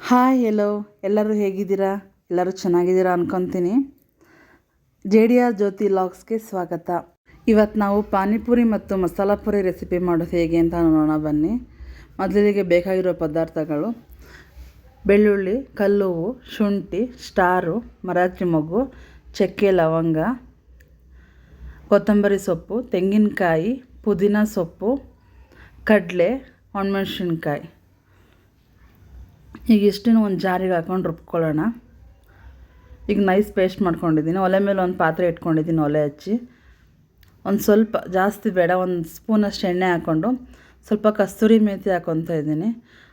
Hi hello ಎಲ್ಲರೂ ಹೇಗಿದ್ದೀರಾ? ಎಲ್ಲರೂ ಚೆನ್ನಾಗಿದ್ದೀರಾ ಅನ್ಕೊತೀನಿ. ಜೆ ಡಿ ಆರ್ ಜ್ಯೋತಿ ಲಾಗ್ಸ್ಗೆ ಸ್ವಾಗತ. ಇವತ್ತು ನಾವು ಪಾನಿಪುರಿ ಮತ್ತು ಮಸಾಲ ಪುರಿ ರೆಸಿಪಿ ಮಾಡೋದು ಹೇಗೆ ಅಂತ ನೋಡೋಣ ಬನ್ನಿ. ಮೊದಲಿಗೆ ಬೇಕಾಗಿರೋ ಪದಾರ್ಥಗಳು. ಬೆಳ್ಳುಳ್ಳಿ, ಕಲ್ಲುವು, ಶುಂಠಿ, ಸ್ಟಾರು, ಮರಾಠಿ ಮೊಗ್ಗು, ಚಕ್ಕೆ ಲವಂಗ, ಕೊತ್ತಂಬರಿ ಸೊಪ್ಪು, ತೆಂಗಿನಕಾಯಿ, ಪುದೀನ ಸೊಪ್ಪು, ಕಡಲೆ, ಒಣಮೆಣ್ಸಿನ್ಕಾಯಿ. ಈಗ ಇಷ್ಟನ್ನು ಒಂದು ಜಾರಿಗೆ ಹಾಕೊಂಡು ರುಬ್ಕೊಳ್ಳೋಣ. ಈಗ ನೈಸ್ ಪೇಸ್ಟ್ ಮಾಡ್ಕೊಂಡಿದ್ದೀನಿ. ಒಲೆ ಮೇಲೆ ಒಂದು ಪಾತ್ರೆ ಇಟ್ಕೊಂಡಿದ್ದೀನಿ ಒಲೆ ಹಚ್ಚಿ. ಒಂದು ಸ್ವಲ್ಪ ಜಾಸ್ತಿ ಬೇಡ, ಒಂದು ಸ್ಪೂನಷ್ಟು ಎಣ್ಣೆ ಹಾಕ್ಕೊಂಡು ಸ್ವಲ್ಪ ಕಸ್ತೂರಿ ಮೇಥಿ ಹಾಕ್ಕೊತಾ ಇದ್ದೀನಿ.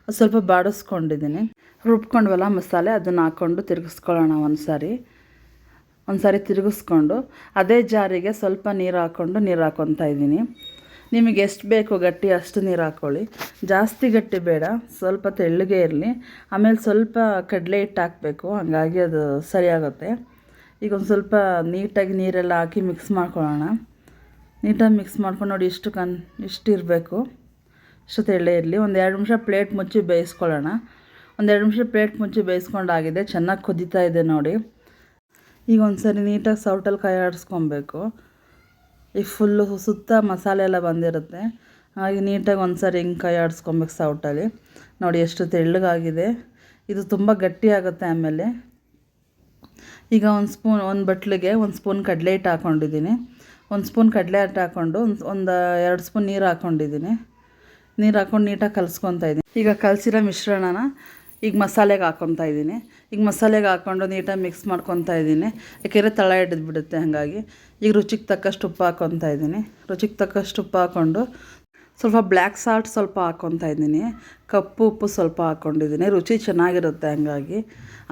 ಅದು ಸ್ವಲ್ಪ ಬಾಡಿಸ್ಕೊಂಡಿದ್ದೀನಿ. ರುಬ್ಕೊಂಡ್ವಲ್ಲ ಮಸಾಲೆ, ಅದನ್ನು ಹಾಕ್ಕೊಂಡು ತಿರುಗಿಸ್ಕೊಳ್ಳೋಣ ಒಂದು ಸಾರಿ ಒಂದು ಸಾರಿ ತಿರುಗಿಸ್ಕೊಂಡು ಅದೇ ಜಾರಿಗೆ ಸ್ವಲ್ಪ ನೀರು ಹಾಕ್ಕೊಂಡು ನೀರು ಹಾಕ್ಕೊತಾ ಇದ್ದೀನಿ. ನಿಮಗೆ ಎಷ್ಟು ಬೇಕು ಗಟ್ಟಿ ಅಷ್ಟು ನೀರು ಹಾಕ್ಕೊಳ್ಳಿ ಜಾಸ್ತಿ ಗಟ್ಟಿ ಬೇಡ, ಸ್ವಲ್ಪ ತೆಳ್ಳಗೆ ಇರಲಿ. ಆಮೇಲೆ ಸ್ವಲ್ಪ ಕಡಲೆ ಹಿಟ್ಟು ಹಾಕಬೇಕು, ಹಾಗಾಗಿ ಅದು ಸರಿಯಾಗುತ್ತೆ. ಈಗ ಒಂದು ಸ್ವಲ್ಪ ನೀಟಾಗಿ ನೀರೆಲ್ಲ ಹಾಕಿ ಮಿಕ್ಸ್ ಮಾಡ್ಕೊಳ್ಳೋಣ. ನೀಟಾಗಿ ಮಿಕ್ಸ್ ಮಾಡ್ಕೊಂಡು ನೋಡಿ ಇಷ್ಟು ಕನ್ ಇಷ್ಟು ಇರಬೇಕು. ಇಷ್ಟು ತೆಳ್ಳೆ ಇರಲಿ. ಒಂದು ಎರಡು ನಿಮಿಷ ಪ್ಲೇಟ್ ಮುಚ್ಚಿ ಬೇಯಿಸ್ಕೊಳ್ಳೋಣ. ಒಂದು ಎರಡು ನಿಮಿಷ ಪ್ಲೇಟ್ ಮುಚ್ಚಿ ಬೇಯಿಸ್ಕೊಂಡಾಗಿದೆ, ಚೆನ್ನಾಗಿ ಕುದೀತಾ ಇದೆ ನೋಡಿ. ಈಗ ಒಂದು ಸರಿ ನೀಟಾಗಿ ಸೌಟಲ್ಲಿ ಕೈ ಆಡಿಸ್ಕೊಬೇಕು ಈಗ ಫುಲ್ಲು ಸುತ್ತ ಮಸಾಲೆ ಎಲ್ಲ ಬಂದಿರುತ್ತೆ. ಹಾಗೆ ನೀಟಾಗಿ ಒಂದು ಸಾರಿ ಹಿಂಗೆ ಕೈ ಆಡಿಸ್ಕೊಬೇಕು ಸೌಟಲ್ಲಿ ನೋಡಿ ಎಷ್ಟು ತೆಳ್ಳಗಾಗಿದೆ. ಇದು ತುಂಬ ಗಟ್ಟಿ ಆಗುತ್ತೆ ಆಮೇಲೆ. ಈಗ ಒಂದು ಸ್ಪೂನ್, ಒಂದು ಬಟ್ಲಿಗೆ ಒಂದು ಸ್ಪೂನ್ ಕಡಲೆ ಹಿಟ್ಟು ಹಾಕ್ಕೊಂಡಿದ್ದೀನಿ ಒಂದು ಸ್ಪೂನ್ ಕಡಲೆ ಹಿಟ್ಟು ಹಾಕ್ಕೊಂಡು ಒಂದು ಒಂದು, ಎರಡು ಸ್ಪೂನ್ ನೀರು ಹಾಕ್ಕೊಂಡಿದ್ದೀನಿ ನೀರು ಹಾಕ್ಕೊಂಡು ನೀಟಾಗಿ ಕಲಿಸ್ಕೊತಾ ಇದ್ದೀನಿ. ಈಗ ಕಲಸಿರೋ ಮಿಶ್ರಣನ ಈಗ ಮಸಾಲೆಗೆ ಹಾಕ್ಕೊತಾ ಇದ್ದೀನಿ. ಈಗ ಮಸಾಲೆಗೆ ಹಾಕ್ಕೊಂಡು ನೀಟಾಗಿ ಮಿಕ್ಸ್ ಮಾಡ್ಕೊತಾ ಇದ್ದೀನಿ. ಯಾಕೆಂದರೆ ತಳ ಹಿಡಿದು ಬಿಡುತ್ತೆ ಹಾಗಾಗಿ. ಈಗ ರುಚಿಗೆ ತಕ್ಕಷ್ಟು ಉಪ್ಪು ಹಾಕ್ಕೊತಾ ಇದ್ದೀನಿ. ರುಚಿಗೆ ತಕ್ಕಷ್ಟು ಉಪ್ಪು ಹಾಕ್ಕೊಂಡು ಸ್ವಲ್ಪ ಬ್ಲ್ಯಾಕ್ ಸಾಲ್ಟ್ ಸ್ವಲ್ಪ ಹಾಕ್ಕೊತಾ ಇದ್ದೀನಿ. ಕಪ್ಪು ಉಪ್ಪು ಸ್ವಲ್ಪ ಹಾಕ್ಕೊಂಡಿದ್ದೀನಿ ರುಚಿ ಚೆನ್ನಾಗಿರುತ್ತೆ ಹಾಗಾಗಿ.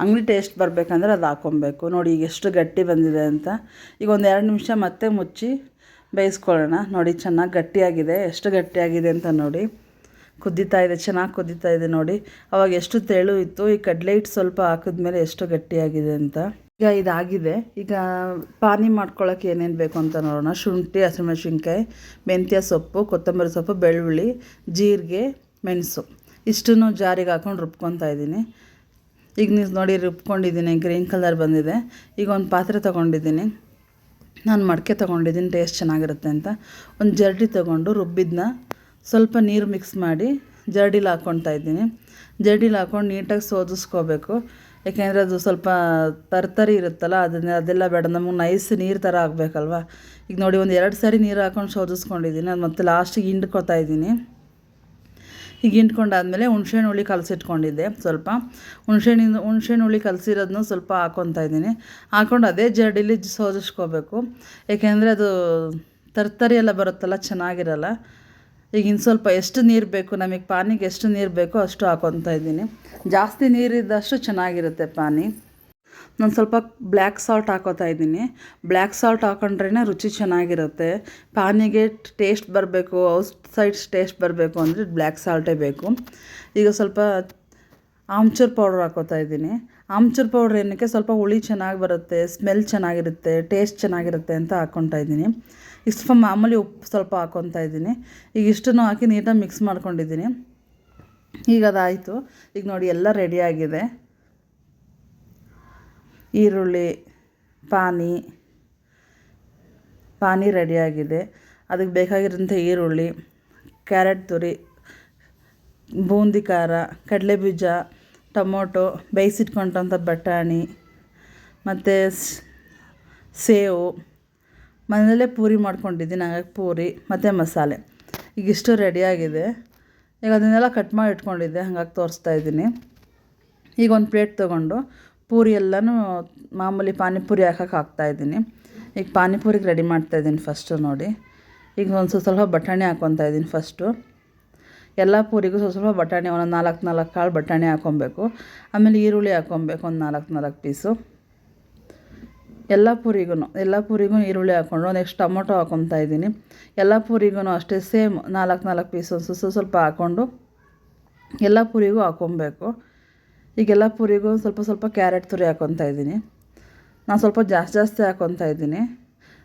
ಅಂಗಡಿ ಟೇಸ್ಟ್ ಬರಬೇಕಂದ್ರೆ ಅದು ಹಾಕ್ಕೊಬೇಕು ನೋಡಿ ಈಗ ಎಷ್ಟು ಗಟ್ಟಿ ಬಂದಿದೆ ಅಂತ. ಈಗ ಒಂದು ಎರಡು ನಿಮಿಷ ಮತ್ತೆ ಮುಚ್ಚಿ ಬೇಯಿಸ್ಕೊಳ್ಳೋಣ. ನೋಡಿ ಚೆನ್ನಾಗಿ ಗಟ್ಟಿಯಾಗಿದೆ. ಎಷ್ಟು ಗಟ್ಟಿಯಾಗಿದೆ ಅಂತ ನೋಡಿ. ಕುದೀತಾ ಇದೆ, ಚೆನ್ನಾಗಿ ಕುದ್ದಿತಾ ಇದೆ ನೋಡಿ. ಅವಾಗ ಎಷ್ಟು ತೆಳು ಇತ್ತು, ಈ ಕಡಲೆ ಹಿಟ್ಟು ಸ್ವಲ್ಪ ಹಾಕಿದ್ಮೇಲೆ ಎಷ್ಟು ಗಟ್ಟಿಯಾಗಿದೆ ಅಂತ. ಈಗ ಇದಾಗಿದೆ. ಈಗ ಪಾನಿ ಮಾಡ್ಕೊಳ್ಳೋಕೆ ಏನೇನು ಬೇಕು ಅಂತ ನೋಡೋಣ. ಶುಂಠಿ ಹಸಿಮೆಣ್ಸಿನ್ಕಾಯಿ ಮೆಂತ್ಯ ಸೊಪ್ಪು, ಕೊತ್ತಂಬರಿ ಸೊಪ್ಪು, ಬೆಳ್ಳುಳ್ಳಿ, ಜೀರಿಗೆ, ಮೆಣಸು. ಇಷ್ಟನ್ನು ಜಾರಿಗೆ ಹಾಕೊಂಡು ರುಬ್ಕೊತಾ ಇದ್ದೀನಿ. ಈಗ ನೀವು ನೋಡಿ ರುಬ್ಕೊಂಡಿದ್ದೀನಿ, ಗ್ರೀನ್ ಕಲರ್ ಬಂದಿದೆ. ಈಗ ಒಂದು ಪಾತ್ರೆ ತೊಗೊಂಡಿದ್ದೀನಿ. ನಾನು ಮಡಕೆ ತೊಗೊಂಡಿದ್ದೀನಿ, ಟೇಸ್ಟ್ ಚೆನ್ನಾಗಿರುತ್ತೆ ಅಂತ. ಒಂದು ಜರಡಿ ತೊಗೊಂಡು ರುಬ್ಬಿದ್ದನ್ನ ಸ್ವಲ್ಪ ನೀರು ಮಿಕ್ಸ್ ಮಾಡಿ ಜರಡಿಲಿ ಹಾಕ್ಕೊಳ್ತಾ ಇದ್ದೀನಿ. ಜರಡಿಲಿ ಹಾಕ್ಕೊಂಡು ನೀಟಾಗಿ ಸೋದಿಸ್ಕೋಬೇಕು. ಯಾಕೆಂದರೆ ಅದು ಸ್ವಲ್ಪ ತರ್ತರಿ ಇರುತ್ತಲ್ಲ, ಅದನ್ನ ಅದೆಲ್ಲ ಬೇಡ. ನಮಗೆ ನೈಸ್ ನೀರು ಥರ ಆಗಬೇಕಲ್ವ? ಈಗ ನೋಡಿ, ಒಂದು ಎರಡು ಸಾರಿ ನೀರು ಹಾಕ್ಕೊಂಡು ಶೋಧಿಸ್ಕೊಂಡಿದ್ದೀನಿ ಅದು ಮತ್ತೆ ಲಾಸ್ಟಿಗೆ ಹಿಂಡ್ಕೊತಾ ಇದ್ದೀನಿ. ಈಗ ಹಿಂಡ್ಕೊಂಡಾದ್ಮೇಲೆ ಹುಣ್ಸೆಹಣ್ಣು ಹುಳಿ ಕಲಸಿಟ್ಕೊಂಡಿದ್ದೆ ಸ್ವಲ್ಪ. ಹುಣ್ಸೆಹಣ್ಣಿಂದ ಹುಣ್ಸೆಹಣ್ಣು ಹುಳಿ ಕಲಸಿರೋದನ್ನು ಸ್ವಲ್ಪ ಹಾಕ್ಕೊತಾ ಇದ್ದೀನಿ. ಹಾಕ್ಕೊಂಡು ಅದೇ ಜರ್ಡಿಲಿ ಸೋದಿಸ್ಕೋಬೇಕು. ಯಾಕೆಂದರೆ ಅದು ತರ್ತರಿ ಎಲ್ಲ ಬರುತ್ತಲ್ಲ, ಚೆನ್ನಾಗಿರಲ್ಲ. ಈಗ ಇನ್ನು ಸ್ವಲ್ಪ ಎಷ್ಟು ನೀರು ಬೇಕು, ನಮಗೆ ಪಾನಿಗೆ ಎಷ್ಟು ನೀರು ಬೇಕೋ ಅಷ್ಟು ಹಾಕೊತಾ ಇದ್ದೀನಿ. ಜಾಸ್ತಿ ನೀರಿದ್ದಷ್ಟು ಚೆನ್ನಾಗಿರುತ್ತೆ ಪಾನಿ. ನಾನು ಸ್ವಲ್ಪ ಬ್ಲ್ಯಾಕ್ ಸಾಲ್ಟ್ ಹಾಕೋತಾ ಇದ್ದೀನಿ. ಬ್ಲ್ಯಾಕ್ ಸಾಲ್ಟ್ ಹಾಕೊಂಡ್ರೇ ರುಚಿ ಚೆನ್ನಾಗಿರುತ್ತೆ. ಪಾನಿಗೆ ಟೇಸ್ಟ್ ಬರಬೇಕು, ಔಟ್ ಸೈಡ್ ಟೇಸ್ಟ್ ಬರಬೇಕು ಅಂದರೆ ಬ್ಲ್ಯಾಕ್ ಸಾಲ್ಟೇ ಬೇಕು. ಈಗ ಸ್ವಲ್ಪ ಆಮ್ಚೂರ್ ಪೌಡ್ರ್ ಹಾಕೋತಾ ಇದ್ದೀನಿ. ಆಮ್ಚೂರ್ ಪೌಡ್ರ್ ಏನಕ್ಕೆ ಸ್ವಲ್ಪ ಹುಳಿ ಚೆನ್ನಾಗಿ ಬರುತ್ತೆ ಸ್ಮೆಲ್ ಚೆನ್ನಾಗಿರುತ್ತೆ ಟೇಸ್ಟ್ ಚೆನ್ನಾಗಿರುತ್ತೆ ಅಂತ ಹಾಕ್ಕೊತಾ ಇದ್ದೀನಿ. ಈಗ ಸ್ವಲ್ಪ ಮಾಮೂಲಿ ಉಪ್ಪು ಸ್ವಲ್ಪ ಹಾಕ್ಕೊತಾ ಇದ್ದೀನಿ. ಈಗ ಇಷ್ಟನ್ನು ಹಾಕಿ ನೀಟಾಗಿ ಮಿಕ್ಸ್ ಮಾಡ್ಕೊಂಡಿದ್ದೀನಿ. ಈಗ ಅದಾಯಿತು. ಈಗ ನೋಡಿ, ಎಲ್ಲ ರೆಡಿಯಾಗಿದೆ ಈರುಳ್ಳಿ, ಪಾನಿ ಪಾನಿ ರೆಡಿಯಾಗಿದೆ ಅದಕ್ಕೆ ಬೇಕಾಗಿರೋಂಥ ಈರುಳ್ಳಿ, ಕ್ಯಾರೆಟ್ ತುರಿ ಬೂಂದಿ ಖಾರ ಕಡಲೆ ಬೀಜ ಟೊಮೊಟೊ, ಬೇಯಿಸಿಟ್ಕೊಂಡಂಥ ಬಟಾಣಿ, ಮತ್ತು ಸೇವು. ಮನೆಯಲ್ಲೇ ಪೂರಿ ಮಾಡ್ಕೊಂಡಿದ್ದೀನಿ, ಹಾಗಾಗಿ ಪೂರಿ, ಮತ್ತು ಮಸಾಲೆ. ಈಗ ಇಷ್ಟು ರೆಡಿಯಾಗಿದೆ ಈಗ ಅದನ್ನೆಲ್ಲ ಕಟ್ ಮಾಡಿ ಇಟ್ಕೊಂಡಿದ್ದೆ, ಹಾಗಾಗಿ ತೋರಿಸ್ತಾ ಇದ್ದೀನಿ. ಈಗ ಒಂದು ಪ್ಲೇಟ್ ತೊಗೊಂಡು ಪೂರಿ ಎಲ್ಲನೂ ಮಾಮೂಲಿ ಪಾನಿಪುರಿ ಹಾಕಕ್ಕೆ ಹಾಕ್ತಾಯಿದ್ದೀನಿ ಈಗ ಪಾನಿಪುರಿಗೆ ರೆಡಿ ಮಾಡ್ತಾಯಿದ್ದೀನಿ ಫಸ್ಟು ನೋಡಿ. ಈಗ ಒಂದು ಸ್ವಲ್ಪ ಬಟಾಣಿ ಹಾಕ್ಕೊತಾ ಇದ್ದೀನಿ ಫಸ್ಟು ಎಲ್ಲ ಪೂರಿಗೂ ಸ್ವಲ್ಪ ಸ್ವಲ್ಪ ಬಟಾಣಿ, ಒಂದು ನಾಲ್ಕು ನಾಲ್ಕು ಕಾಳು ಬಟಾಣಿ ಹಾಕ್ಕೊಬೇಕು ಆಮೇಲೆ ಈರುಳ್ಳಿ ಹಾಕ್ಕೊಬೇಕು ಒಂದು ನಾಲ್ಕು ನಾಲ್ಕು ಪೀಸು. ಎಲ್ಲ ಪೂರಿಗೂ ಎಲ್ಲ ಪೂರಿಗೂ ಈರುಳ್ಳಿ ಹಾಕ್ಕೊಂಡು ನೆಕ್ಸ್ಟ್ ಟೊಮೊಟೊ ಹಾಕ್ಕೊತಾ ಇದ್ದೀನಿ. ಎಲ್ಲ ಪೂರಿಗೂ ಅಷ್ಟೇ ಸೇಮ್, ನಾಲ್ಕು ನಾಲ್ಕು ಪೀಸು ಸ್ವಲ್ಪ ಸ್ವಲ್ಪ ಹಾಕ್ಕೊಂಡು ಎಲ್ಲ ಪೂರಿಗೂ ಹಾಕ್ಕೊಬೇಕು ಈಗೆಲ್ಲ ಪೂರಿಗೂ ಸ್ವಲ್ಪ ಸ್ವಲ್ಪ ಕ್ಯಾರೆಟ್ ತುರಿ ಹಾಕ್ಕೊತಾ ಇದ್ದೀನಿ. ನಾನು ಸ್ವಲ್ಪ ಜಾಸ್ತಿ ಜಾಸ್ತಿ ಹಾಕ್ಕೊತಾ ಇದ್ದೀನಿ.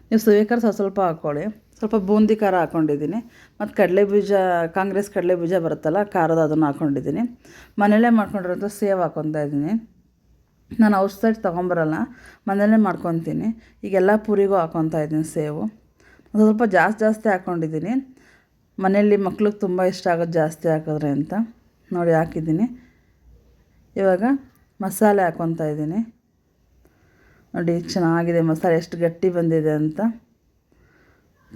ನೀವು ಬೇಕಾದ್ರೆ ಸ್ವಲ್ಪ ಸ್ವಲ್ಪ ಹಾಕ್ಕೊಳ್ಳಿ ಸ್ವಲ್ಪ ಬೂಂದಿ ಖಾರ ಹಾಕ್ಕೊಂಡಿದ್ದೀನಿ ಮತ್ತು ಕಡಲೆ ಬೀಜ, ಕಾಂಗ್ರೆಸ್ ಕಡಲೆ ಬೀಜ ಬರುತ್ತಲ್ಲ ಖಾರದ ಅದನ್ನು ಹಾಕ್ಕೊಂಡಿದ್ದೀನಿ ಮನೇಲೇ ಮಾಡ್ಕೊಂಡಿರೋಂಥ ಸೇವ್ ಹಾಕ್ಕೊತಾ ಇದ್ದೀನಿ. ನಾನು ಔಟ್ಸೈಡ್ ತೊಗೊಂಬರಲ್ಲ, ಮನೇಲೇ ಮಾಡ್ಕೊತೀನಿ. ಈಗೆಲ್ಲ ಪೂರಿಗೂ ಹಾಕ್ಕೊತಾ ಇದ್ದೀನಿ ಸೇವು. ಸ್ವಲ್ಪ ಜಾಸ್ತಿ ಜಾಸ್ತಿ ಹಾಕ್ಕೊಂಡಿದ್ದೀನಿ ಮನೆಯಲ್ಲಿ ಮಕ್ಳಿಗೆ ತುಂಬ ಇಷ್ಟ ಆಗೋದು ಜಾಸ್ತಿ ಹಾಕಿದ್ರೆ ಅಂತ ನೋಡಿ ಹಾಕಿದ್ದೀನಿ. ಇವಾಗ ಮಸಾಲೆ ಹಾಕ್ಕೊತಾ ಇದ್ದೀನಿ. ನೋಡಿ, ಚೆನ್ನಾಗಿದೆ ಮಸಾಲೆ, ಎಷ್ಟು ಗಟ್ಟಿ ಬಂದಿದೆ ಅಂತ.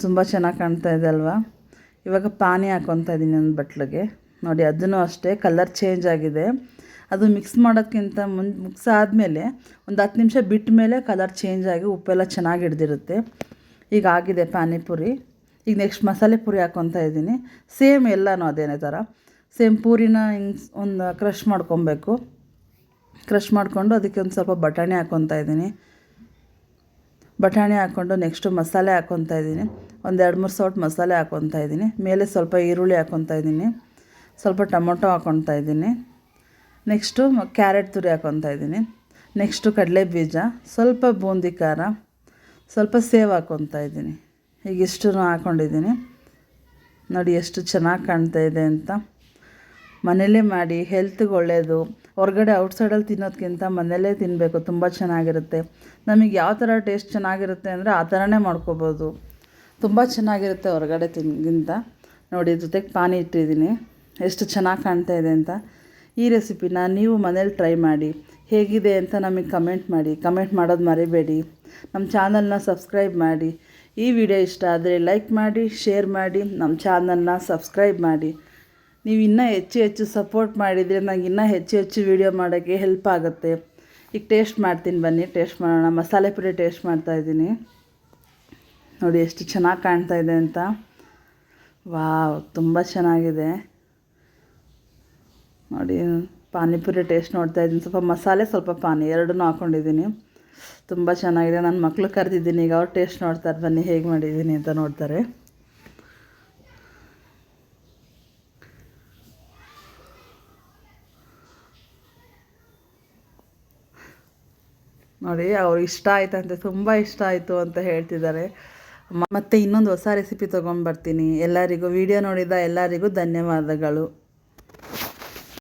ತುಂಬ ಚೆನ್ನಾಗಿ ಕಾಣ್ತಾ ಇದೆ ಅಲ್ವಾ? ಇವಾಗ ಪಾನಿ ಹಾಕ್ಕೊತಾ ಇದ್ದೀನಿ ಒಂದು ಬಟ್ಲಿಗೆ. ನೋಡಿ, ಅದನ್ನು ಅಷ್ಟೇ, ಕಲರ್ ಚೇಂಜ್ ಆಗಿದೆ. ಅದು ಮಿಕ್ಸ್ ಮಾಡೋಕ್ಕಿಂತ ಮುನ್ ಮಿಕ್ಸ್ ಆದಮೇಲೆ ಒಂದು ಹತ್ತು ನಿಮಿಷ ಬಿಟ್ಟ ಮೇಲೆ ಕಲರ್ ಚೇಂಜ್ ಆಗಿ ಉಪ್ಪೆಲ್ಲ ಚೆನ್ನಾಗಿ ಹಿಡ್ದಿರುತ್ತೆ. ಈಗ ಆಗಿದೆ ಪಾನಿಪುರಿ ಈಗ ನೆಕ್ಸ್ಟ್ ಮಸಾಲೆ ಪುರಿ ಹಾಕ್ಕೊತಾ ಇದ್ದೀನಿ ಸೇಮ್ ಎಲ್ಲನೂ ಅದೇನೇ ಥರ. ಸೇಮ್ ಪೂರಿನ ಹಿಂಗೆ ಒಂದು ಕ್ರಷ್ ಮಾಡ್ಕೊಬೇಕು. ಕ್ರಷ್ ಮಾಡಿಕೊಂಡು ಅದಕ್ಕೆ ಒಂದು ಸ್ವಲ್ಪ ಬಟಾಣಿ ಹಾಕ್ಕೊತಾ ಇದ್ದೀನಿ ಬಟಾಣಿ ಹಾಕ್ಕೊಂಡು ನೆಕ್ಸ್ಟು ಮಸಾಲೆ ಹಾಕ್ಕೊತಾ ಇದ್ದೀನಿ. ಒಂದು ಎರಡು ಮೂರು ಸೌಟ್ ಮಸಾಲೆ ಹಾಕ್ಕೊತಾ ಇದ್ದೀನಿ. ಮೇಲೆ ಸ್ವಲ್ಪ ಈರುಳ್ಳಿ ಹಾಕ್ಕೊತಾ ಇದ್ದೀನಿ. ಸ್ವಲ್ಪ ಟೊಮೊಟೊ ಹಾಕ್ಕೊತಾ ಇದ್ದೀನಿ. ನೆಕ್ಸ್ಟು ಕ್ಯಾರೆಟ್ ತುರಿ ಹಾಕ್ಕೊತಾ ಇದ್ದೀನಿ. ನೆಕ್ಸ್ಟು ಕಡಲೆ ಬೀಜ ಸ್ವಲ್ಪ ಬೂಂದಿ ಖಾರ, ಸ್ವಲ್ಪ ಸೇವ್ ಹಾಕ್ಕೊತಾ ಇದ್ದೀನಿ. ಈಗ ಇಷ್ಟನ್ನು ಹಾಕ್ಕೊಂಡಿದ್ದೀನಿ ನೋಡಿ ಎಷ್ಟು ಚೆನ್ನಾಗಿ ಕಾಣ್ತಾ ಇದೆ ಅಂತ. ಮನೇಲೇ ಮಾಡಿ ಹೆಲ್ತ್ಗೆ ಒಳ್ಳೆಯದು ಹೊರಗಡೆ ಔಟ್ಸೈಡಲ್ಲಿ ತಿನ್ನೋದಕ್ಕಿಂತ ಮನೆಯಲ್ಲೇ ತಿನ್ನಬೇಕು ತುಂಬ ಚೆನ್ನಾಗಿರುತ್ತೆ. ನಮಗೆ ಯಾವ ಥರ ಟೇಸ್ಟ್ ಚೆನ್ನಾಗಿರುತ್ತೆ ಅಂದರೆ ಆ ಥರನೇ ಮಾಡ್ಕೋಬೋದು. ತುಂಬ ಚೆನ್ನಾಗಿರುತ್ತೆ ಹೊರಗಡೆ ತಿನ್ಗಿಂತ. ನೋಡಿ, ಜೊತೆಗೆ ಪಾನಿ ಇಟ್ಟಿದ್ದೀನಿ. ಎಷ್ಟು ಚೆನ್ನಾಗಿ ಕಾಣ್ತಾ ಇದೆ ಅಂತ. ಈ ರೆಸಿಪಿನ ನೀವು ಮನೇಲಿ ಟ್ರೈ ಮಾಡಿ. ಹೇಗಿದೆ ಅಂತ ನಮಗೆ ಕಮೆಂಟ್ ಮಾಡಿ. ಕಮೆಂಟ್ ಮಾಡೋದು ಮರಿಬೇಡಿ. ನಮ್ಮ ಚಾನಲ್ನ ಸಬ್ಸ್ಕ್ರೈಬ್ ಮಾಡಿ. ಈ ವಿಡಿಯೋ ಇಷ್ಟ ಆದರೆ ಲೈಕ್ ಮಾಡಿ ಶೇರ್ ಮಾಡಿ. ನಮ್ಮ ಚಾನಲ್ನ ಸಬ್ಸ್ಕ್ರೈಬ್ ಮಾಡಿ. ನೀವು ಇನ್ನೂ ಹೆಚ್ಚು ಹೆಚ್ಚು ಸಪೋರ್ಟ್ ಮಾಡಿದರೆ ನಂಗೆ ಇನ್ನೂ ಹೆಚ್ಚು ಹೆಚ್ಚು ವೀಡಿಯೋ ಮಾಡೋಕ್ಕೆ ಹೆಲ್ಪ್ ಆಗುತ್ತೆ. ಈಗ ಟೇಸ್ಟ್ ಮಾಡ್ತೀನಿ ಬನ್ನಿ ಟೇಸ್ಟ್ ಮಾಡೋಣ. ಮಸಾಲೆ ಪುರಿ ಟೇಸ್ಟ್ ಮಾಡ್ತಾ ಇದ್ದೀನಿ. ನೋಡಿ ಎಷ್ಟು ಚೆನ್ನಾಗಿ ಕಾಣ್ತಾ ಇದೆ ಅಂತ. ವಾವ್, ತುಂಬ ಚೆನ್ನಾಗಿದೆ. ನೋಡಿ, ಪಾನಿಪುರಿ ಟೇಸ್ಟ್ ನೋಡ್ತಾ ಇದ್ದೀನಿ. ಸ್ವಲ್ಪ ಮಸಾಲೆ, ಸ್ವಲ್ಪ ಪಾನಿ, ಎರಡನ್ನೂ ಹಾಕ್ಕೊಂಡಿದ್ದೀನಿ ತುಂಬ ಚೆನ್ನಾಗಿದೆ. ನನ್ನ ಮಕ್ಕಳು ಕರೆದಿದ್ದೀನಿ, ಈಗ ಅವ್ರು ಟೇಸ್ಟ್ ನೋಡ್ತಾರೆ. ಬನ್ನಿ, ಹೇಗೆ ಮಾಡಿದ್ದೀನಿ ಅಂತ ನೋಡ್ತಾರೆ. ನೋಡಿ ಅವ್ರಿಗೆ ಇಷ್ಟ ಆಯ್ತಂತೆ ತುಂಬ ಇಷ್ಟ ಆಯಿತು ಅಂತ ಹೇಳ್ತಿದ್ದಾರೆ. ಮತ್ತೆ ಇನ್ನೊಂದು ಹೊಸ ರೆಸಿಪಿ ತೊಗೊಂಡ್ಬರ್ತೀನಿ ಎಲ್ಲರಿಗೂ ವಿಡಿಯೋ ನೋಡಿದ ಎಲ್ಲರಿಗೂ ಧನ್ಯವಾದಗಳು.